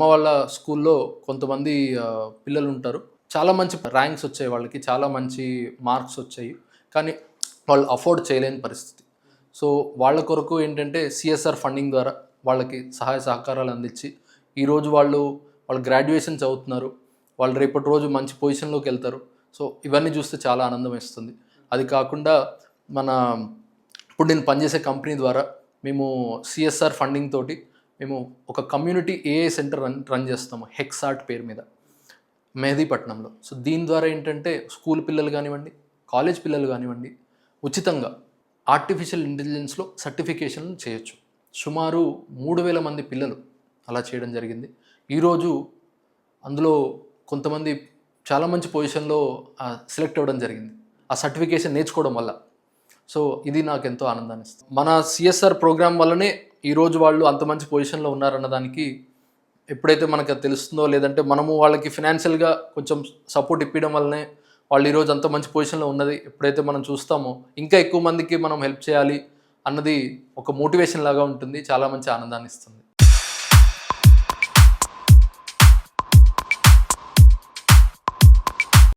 అమ్మ వాళ్ళ స్కూల్లో కొంతమంది పిల్లలు ఉంటారు. చాలా మంచి ర్యాంక్స్ వచ్చాయి వాళ్ళకి చాలా మంచి మార్క్స్ వచ్చాయి. కానీ వాళ్ళు అఫోర్డ్ చేయలేని పరిస్థితి. సో వాళ్ళ కొరకు ఏంటంటే సిఎస్ఆర్ ఫండింగ్ ద్వారా వాళ్ళకి సహాయ సహకారాలు అందించి ఈరోజు వాళ్ళు వాళ్ళు గ్రాడ్యుయేషన్ చదువుతున్నారు. వాళ్ళు రేపటి రోజు మంచి పొజిషన్లోకి వెళ్తారు. సో ఇవన్నీ చూస్తే చాలా ఆనందం ఇస్తుంది అది కాకుండా మన ఇప్పుడు నేను పనిచేసే కంపెనీ ద్వారా మేము సిఎస్ఆర్ ఫండింగ్ తోటి మేము ఒక community AI centre run run చేస్తాము హెక్సార్ట్ పేరు మీద మెహదీపట్నంలో. సో దీని ద్వారా ఏంటంటే స్కూల్ పిల్లలు కానివ్వండి కాలేజ్ పిల్లలు కానివ్వండి ఉచితంగా ఆర్టిఫిషియల్ ఇంటెలిజెన్స్లో సర్టిఫికేషన్ చేయొచ్చు. సుమారు మూడు వేల మంది పిల్లలు అలా చేయడం జరిగింది. ఈరోజు అందులో కొంతమంది చాలా మంచి పొజిషన్లో సెలెక్ట్ అవ్వడం జరిగింది. ఆ సర్టిఫికేషన్ నేర్చుకోవడం వల్ల. సో ఇది నాకు ఎంతో ఆనందాన్ని ఇస్తుంది మన సిఎస్ఆర్ ప్రోగ్రామ్ వల్లనే ఈరోజు వాళ్ళు అంత మంచి పొజిషన్లో ఉన్నారన్న దానికి ఎప్పుడైతే మనకు తెలుస్తుందో లేదంటే మనము వాళ్ళకి ఫినాన్షియల్గా కొంచెం సపోర్ట్ ఇప్పించడం వల్లనే వాళ్ళు ఈరోజు అంత మంచి పొజిషన్లో ఉన్నది ఎప్పుడైతే మనం చూస్తామో ఇంకా ఎక్కువ మందికి మనం హెల్ప్ చేయాలి అన్నది ఒక మోటివేషన్ లాగా ఉంటుంది. చాలా మంచి ఆనందాన్ని ఇస్తుంది.